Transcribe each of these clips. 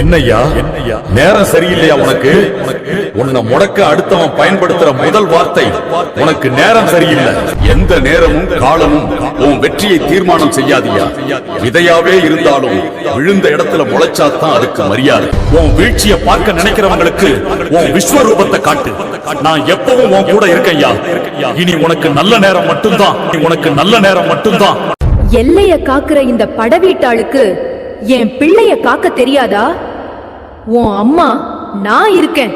என்னய்யா என்னய்யா நேரம் சரியில்லையா உனக்கு? உன்னை முடக்க அடுத்தவன் பயன்படுத்துற முதல் வார்த்தை உனக்கு நேரம் சரியில்லை. எந்த நேரமும் காலமும் உன் வெற்றியை தீர்மானம் செய்யாதியா? விதையாவே இருந்தாலும் விழுந்த இடத்துல முளைச்சாதான் அதுக்கு மரியாதை. உன் வீழ்ச்சியை பார்க்க நினைக்கிறவங்களுக்கு உன் விஸ்வரூபத்தை காட்டு. நான் எப்பவும் உன் கூட இருக்கேன்யா. இனி உனக்கு நல்ல நேரம் மட்டும்தான். உனக்கு நல்ல நேரம் மட்டும்தான். எல்லையை காக்குற இந்த படவீட்டாளுக்கு என் பிள்ளைய காக்க தெரியாதா? உன் அம்மா நான் இருக்கேன்.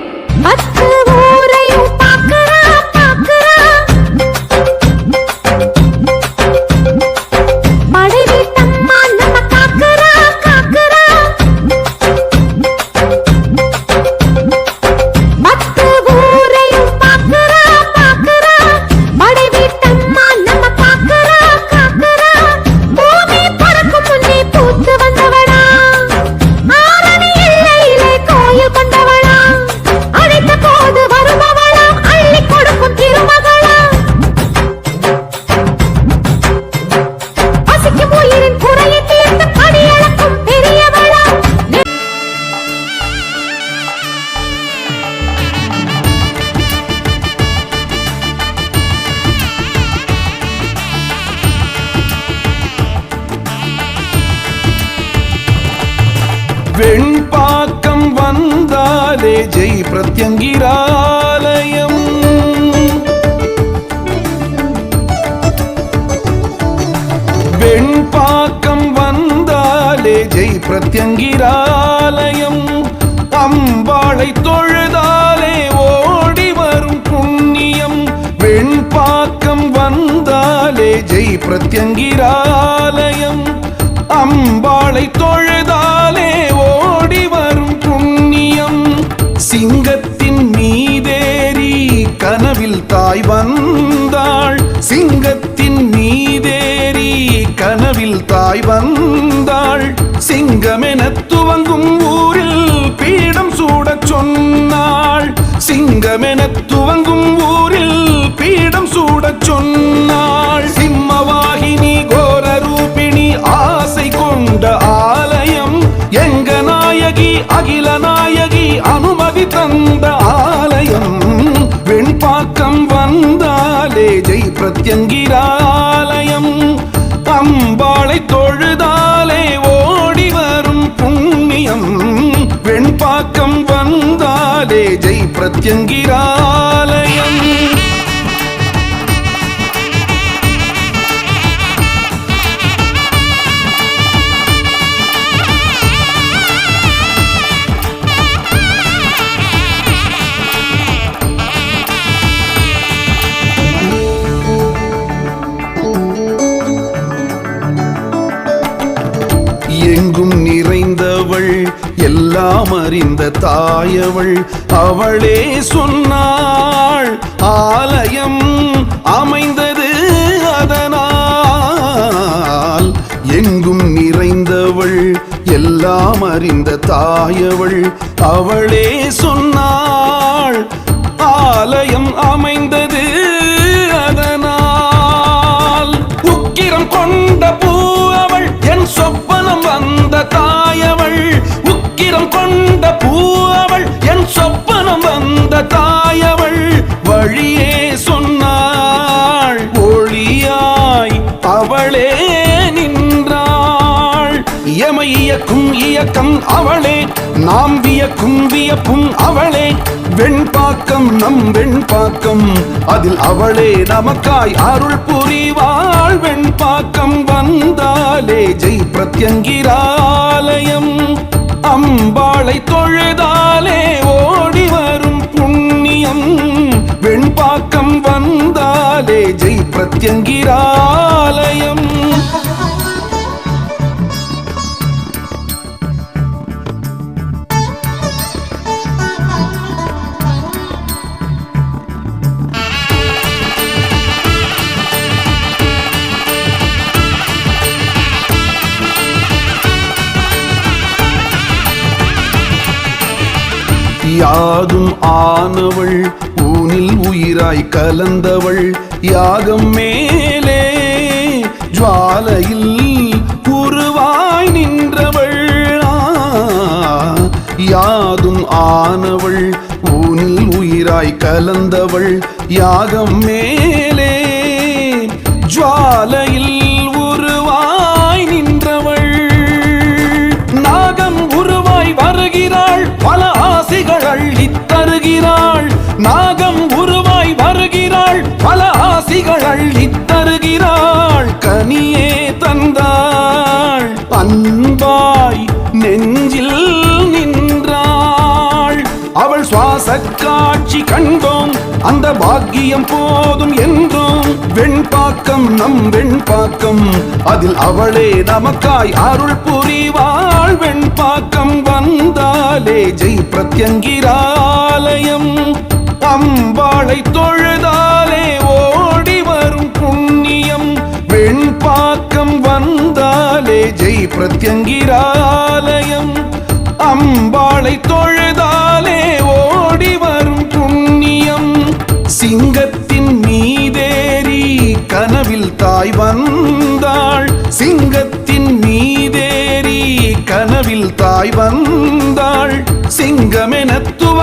பிரத்யங்கிராலயம். அம்பாளை தொழுதாலே ஓடி வரும் புண்ணியம். வெண்பாக்கம் வந்தாலே ஜெய் பிரத்யங்கிராலயம். அம்பாளை தொழுதாலே ஓடி வரும் புண்ணியம். சிங்கத்தின் மீதேறி கனவில் தாய் வந்தாள். சிங்கத்தின் மீதேறி கனவில் தாய் வந்தாள். சிங்கமென துவங்கும் ஊரில் பீடம் சூடச் சொன்னாள். சிங்கமென துவங்கும் ஊரில் பிரத்யங்கிரா எல்லாம் அறிந்த தாயவள் அவளே சொன்னாள் ஆலயம் அமைந்தது அதனால். எங்கும் நிறைந்தவள் எல்லாம் அறிந்த தாயவள் அவளே சொன்னாள் ஆலயம் அமைந்தது அதனால். உக்கிரம் கொண்ட பூ அவள் என் சொப்பனம் வந்த தாயவள் உக்கிரம் கொண்ட பூவவள் என் சொப்பனம் வந்த தாயவள் வழியே சொன்னாள் ஒளியாய் அவளே நின்றாள். எமை இயக்கும் இயக்கம் அவளே நாம் வியக்கும் வியப்பும் அவளே. வெண்பாக்கம் நம் வெண்பாக்கம் அதில் அவளே நமக்காய் அருள் புரிவாள். வெண்பாக்கம் வந்தாலே ஜெய் பிரத்யங்கிராலயம். அம்பாளை தொழுதாலே ஓடி வரும் புண்ணியம். வெண்பாக்கம் வந்தாலே ஜெய் பிரத்யங்கிராலயம். யாதும் ஆனவள் ஊனில் உயிராய் கலந்தவள். யாகம் மேலே ஜுவாலையில் உருவாய் நின்றவள். யாதும் ஆனவள் ஊனில் உயிராய் கலந்தவள். யாகம் மேலே ஜுவாலையில் வருகிறாள் பல ஆசிகள் அள்ளி தருகிறாள் கனியே தந்தாள். அன்பாய் நெஞ்சில் நின்றாள். அவள் சுவாச காட்சி கண்டோம் அந்த பாக்கியம் போதும் என்றும். வெண்பாக்கம் நம் வெண்பாக்கம் அதில் அவளே நமக்காய் அருள் புரிவாள். வெண்பாக்கம் வந்தாலே ஜெய் பிரத்யங்கிராலயம். அம்பாளை தொழுதாலே ஓடி வரும் புண்ணியம். வெண்பாக்கம் வந்தாலே ஜெய் பிரத்யங்கிராலயம். அம்பாளை தொழுதாலே ஓடி வரும் புண்ணியம். சிங்கத்தின் மீதேறி கனவில் தாய் வந்தாள். சிங்கத்தின் மீதேறி கனவில் தாய் வந்தாள். சிங்கமெனத்து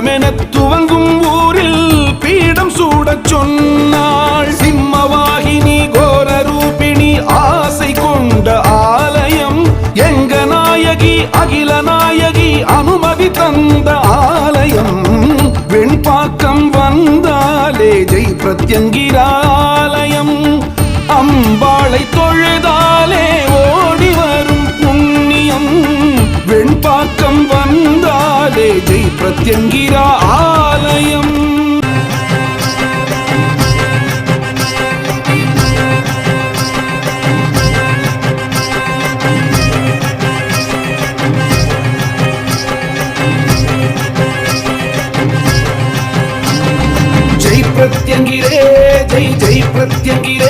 சிங்கமென துவங்கும் ஊரில் பீடம் சூடச் சொன்னாள். சிம்மவாகினி கோர ரூபிணி ஆசை கொண்ட ஆலயம் எங்க நாயகி அகில நாயகி அனுமதி தந்த ஆலயம். வெண்பாக்கம் வந்தாலே ஜெய் பிரத்யங்கிராலயம் அம்பாளை தொழுதாலே ஓடி வரும் புண்ணியம். வெண்பாக்கம் வந்தால் ஜெய் பிரத்யங்கிரா ஆலயம் ஜெய் பிரத்யங்கிரே ஜெய் ஜெய் பிரத்யங்கிரே ஜெய்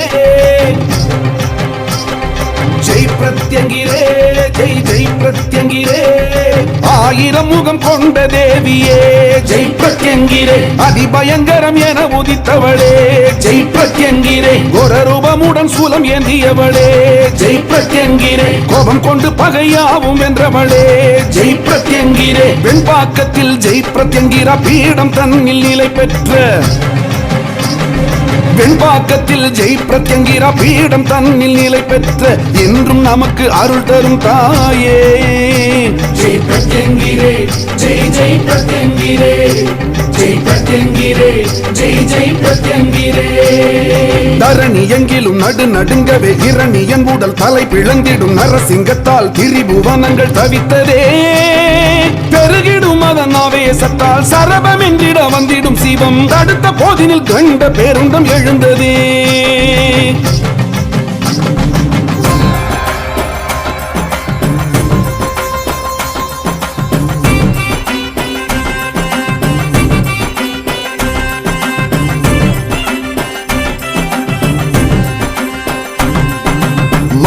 ஜெய் பிரத்யங்கிரே ஆயிரம் முகம் கொண்ட தேவியே ஜெய் பிரத்யங்கிரே அதிபயங்கரம் என உதித்தவளே ஜெய் பிரத்யங்கிரே ஒரு ரூபமுடன் சூலம் ஏந்தியவளே ஜெய் பிரத்யங்கிரே கோபம் கொண்டு பகையாவும் வென்றவளே ஜெய் பிரத்யங்கிரே வெண்பாக்கத்தில் ஜெய் பிரத்யங்கிரா பீடம் தன்னில் நிலை பெற்ற வெண்பாக்கத்தில் ஜெய் பிரத்யங்கிரா பீடம் தன்னில் நிலை பெற்ற என்றும் நமக்கு அருள் தரும் தாயே. ஜெய் பிரத்யங்கிரே ஜெய் ஜெய் பிரத்யங்கிரே ஜெய் பிரத்யங்கிரே ஜெய் ஜெய் பிரத்யங்கிரே தரணி எங்கிலும் நடு நடுங்கவே இரணி என் உடல் தலை பிளந்திடும் நரசிங்கத்தால் திரிபுவனங்கள் தவித்ததே. பெருகிடும் அதன் ஆவேசத்தால் சரபம் என்றிட வந்திடும் சிவம். தடுத்த போதினில் கண்ட பேருந்தம் எழுந்ததே.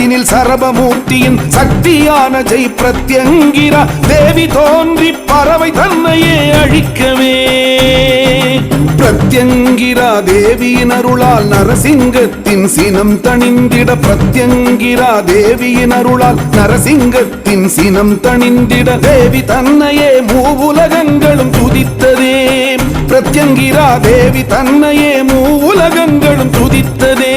கணத்தினில் சரபமூர்த்தியின் சக்தியான ஜெய் பிரத்யங்கிரா தேவி தோன்றி பறவை தன்னையே அழிக்கவே. பிரத்யங்கிரா தேவியின் அருளால் நரசிங்கத்தின் சினம் தணிந்திட பிரத்யங்கிரா தேவியின் அருளால் நரசிங்கத்தின் சினம் தணிந்திட தேவி தன்னையே மூவுலகங்களும் துதித்ததே. பிரத்யங்கிரா தேவி தன்னையே மூவுலகங்களும் துதித்ததே.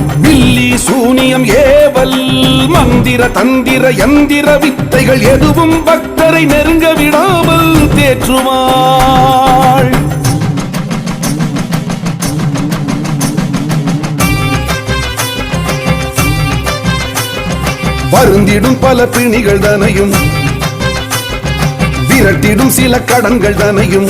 வில்லி சூனியம் ஏவல் மந்திர தந்திர யந்திர வித்தைகள் எதுவும் பக்தரை நெருங்க விடாமல் தேற்றுவாள். வருந்திடும் பல பிணிகள் தனையும் விரட்டிடும் சில கடன்கள் தனையும்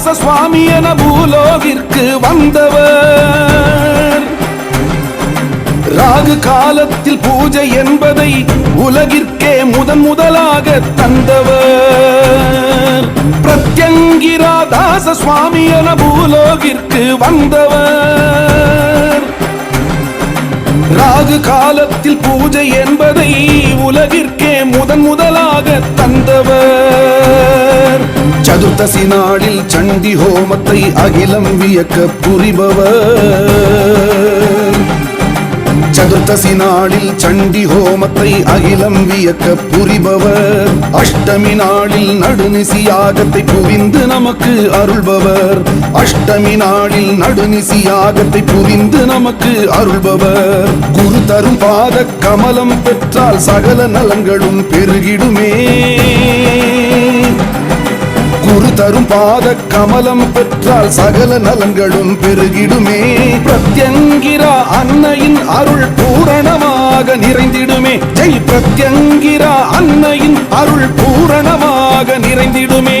பிரத்யங்கிரா சுவாமி என பூலோகிற்கு வந்தவர். ராகு காலத்தில் பூஜை என்பதை உலகிற்கே முதன் முதலாக தந்தவர். பிரத்யங்கிரா தாச சுவாமி என பூலோகிற்கு வந்தவர். ராகு காலத்தில் பூஜை என்பதை உலகிற்கே முதன் முதலாக தந்தவர். சதுர்த்தசி நாளில் சண்டி ஹோமத்தை அகிலம் வியக்க புரிபவர். சதுர்த்தசி நாளில் சண்டி ஹோமத்தை அகிலம் வியக்க புரிபவர். அஷ்டமி நாளில் நடுநிசி யாகத்தை புரிந்து நமக்கு அருள்பவர். அஷ்டமி நாளில் நடுநிசி யாகத்தை புரிந்து நமக்கு அருள்பவர். குரு தரும் பாத கமலம் பெற்றால் சகல நலங்களும் பெருகிடுமே. குரு தரும் பாத கமலம் பெற்றால் சகல நலங்களும் பெருகிடுமே. பிரத்யங்கிரா அன்னையின் அருள் பூரணமாக நிறைந்திடுமே. ஜெய் பிரத்யங்கிரா அன்னையின் அருள் பூரணமாக நிறைந்திடுமே.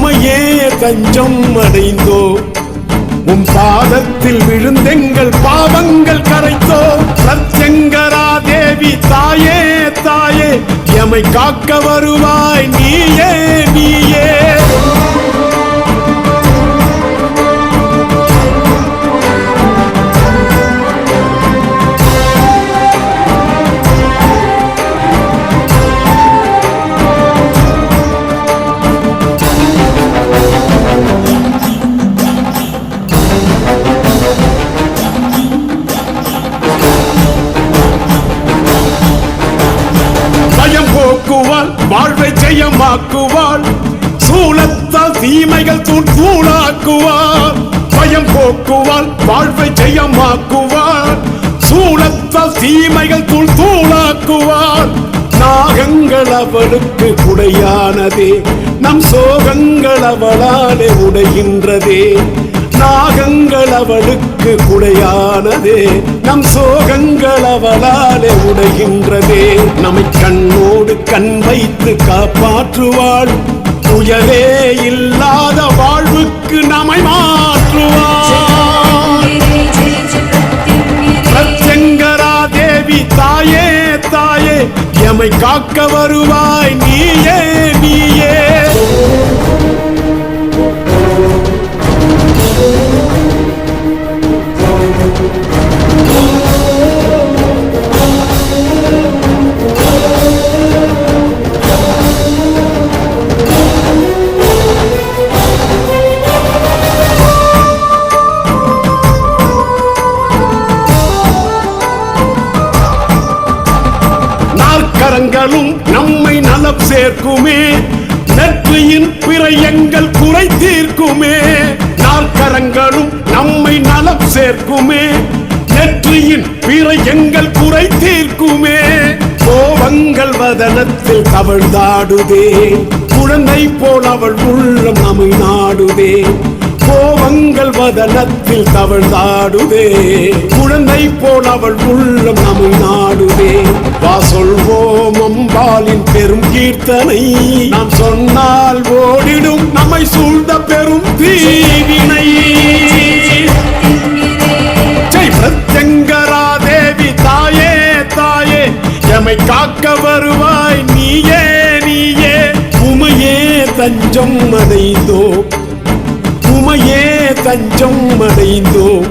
உமையே தஞ்சம் அடைந்தோ? உம் பாதத்தில் விழுந்தெங்கள் பாவங்கள் கரைத்தோ? சத்யங்கரா தேவி தாயே தாயே எமை காக்க வருவாய் நீயே நீயே. வாழ்வை ஜெயமாக்குவாள். சூலத்தால் தீமைகள் தூண் தூளாக்குவாள் பயம் போக்குவாள் வாழ்வை ஜெயமாக்குவாள். சூலத்தால் தீமைகள் தூள் தூளாக்குவாள் நாகங்கள் அவளுக்கு உடையானதே நம் சோகங்கள் அவளாலே உடைகின்றதே. நாகங்கள் அவளுக்கு குடையானதே. நம் சோகங்கள் அவளாலே உடைகின்றதே. நம்மை கண்ணோடு கண் வைத்து காப்பாற்றுவாள். துயரே இல்லாத வாழ்வுக்கு நம்மை மாற்றுவாள். தேவி தாயே தாயே எமை காக்க வருவாய் நீயே நீயே. நாற்கரங்களும் நம்மை நலம் சேர்க்குமே. நெற்றியின் பிற எங்கள் குறை தீர்க்குமே. கோபங்கள் வதனத்தில் தவழ்ந்தாடுதே. குழந்தை போல் அவள் உள்ளம் நம்மை நாடுதே. கோபங்கள் வதனத்தில் தவழ்ந்தாடுதே. குழந்தை போல் அவள் உள்ளம் நம்மை நாடுதே. வா சொல்வோம் அம்பாலின் பெரும் கீர்த்தனை. நாம் சொன்னால் ஓடிடும் நம்மை சூழ்ந்த பெரும் தீவினை. காக்க வருவாய். நீயே நீயே. உமையே தஞ்சம் அடைந்தோ. உமையே தஞ்சம் அடைந்தோ.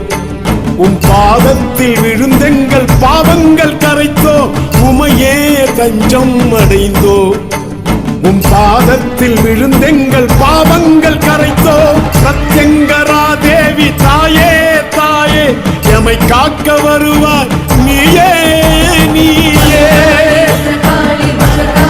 உன் பாதத்தில் விழுந்தெங்கள் பாவங்கள் கரைத்தோ. உமையே தஞ்சம் அடைந்தோ. உன் பாதத்தில் விழுந்தெங்கள் பாவங்கள் கரைத்தோ. பிரத்யங்கரா தேவி தாயே தாயே. எமை காக்க வருவார் நீயே நீயே. Africa.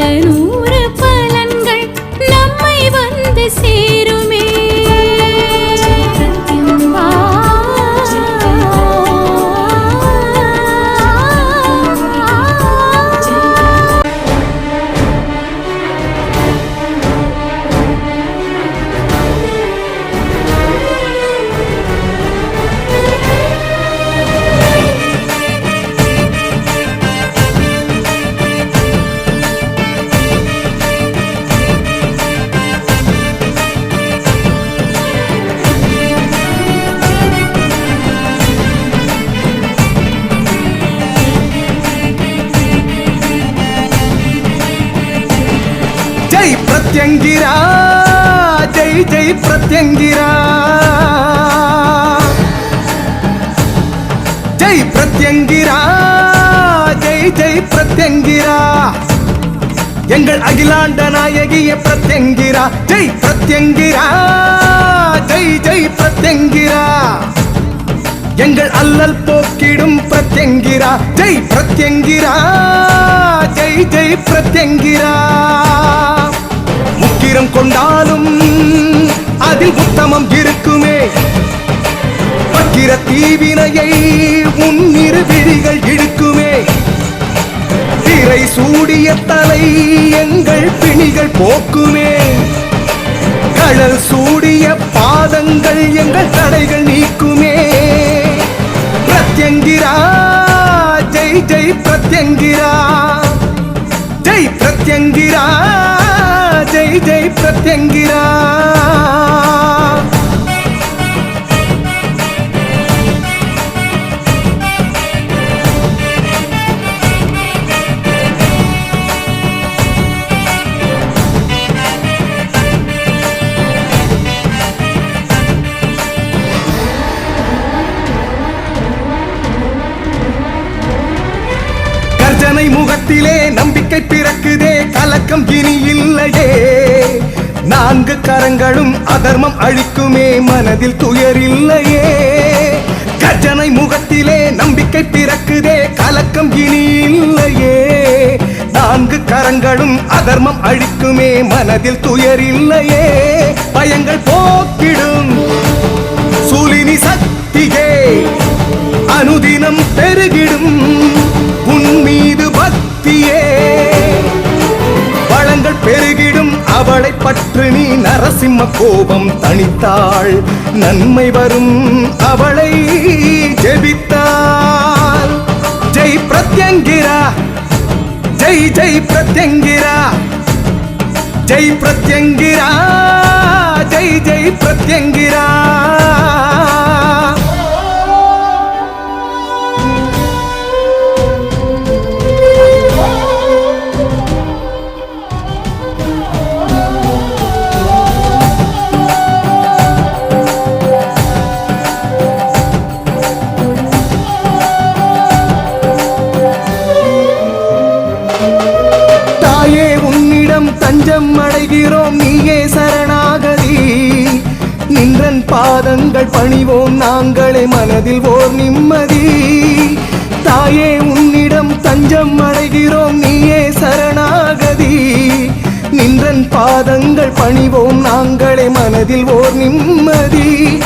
பல நூறு பலன்கள் நம்மை வந்து சேரும். பிரத்யங்கிரா ஜெய் ஜெய் பிரத்யங்கிரா. ஜெய் பிரத்யங்கிரா ஜெய் ஜெய் பிரத்யங்கிரா. எங்கள் அகிலாண்ட நாயகிய பிரத்யங்கிரா. ஜெய் பிரத்யங்கிரா ஜெய் ஜெய் பிரத்யங்கிரா. எங்கள் அல்லல் போக்கிடும் பிரத்யங்கிரா. ஜெய் பிரத்யங்கிரா ஜெய் ஜெய் பிரத்யங்கிரா. முக்கிரம் கொண்டாலும் அதில் உத்தமம் இருக்குமே. பக்கிர தீவினையை உன்னிரு விழிகள் இழுக்குமே. திரை சூடிய தலை எங்கள் பிணிகள் போக்குமே. கடல் சூடிய பாதங்கள் எங்கள் தடைகள் நீக்குமே. பிரத்யங்கிரா ஜெய் ஜெய் பிரத்யங்கிரா. ஜெய் பிரத்யங்கிரா. ஜெய் ஜெய் பிரத்யங்கிரா கலக்கம் இனி இல்லையே. நான்கு கரங்களும் அதர்மம் அழிக்குமே. மனதில் துயர் இல்லையே. கஜனை முகத்திலே நம்பிக்கை பிறக்குதே. கலக்கம் இனி இல்லையே. நான்கு கரங்களும் அதர்மம் அழிக்குமே. மனதில் துயர் இல்லையே. பயங்கள் போக்கிடும். சூலினி சக்தியே. அனுதினம் பெருகிடும். உன் மீது பக்தியே. அவளை பற்று நீ நரசிம்ம கோபம் தணித்தாள். நன்மை வரும் அவளை ஜெபித்தாள். ஜெய் பிரத்யங்கிரா ஜெய் ஜெய் பிரத்யங்கிரா ஜெய் பிரத்யங்கிரா ஜெய் ஜெய் பிரத்யங்கிரா. பணிவோம் நாங்களே மனதில் ஓர் நிம்மதி. தாயே உன்னிடம் தஞ்சம் அடைகிறோம் நீயே சரணாகதி. நின்றன் பாதங்கள் பணிவோம் நாங்களே மனதில் ஓர் நிம்மதி.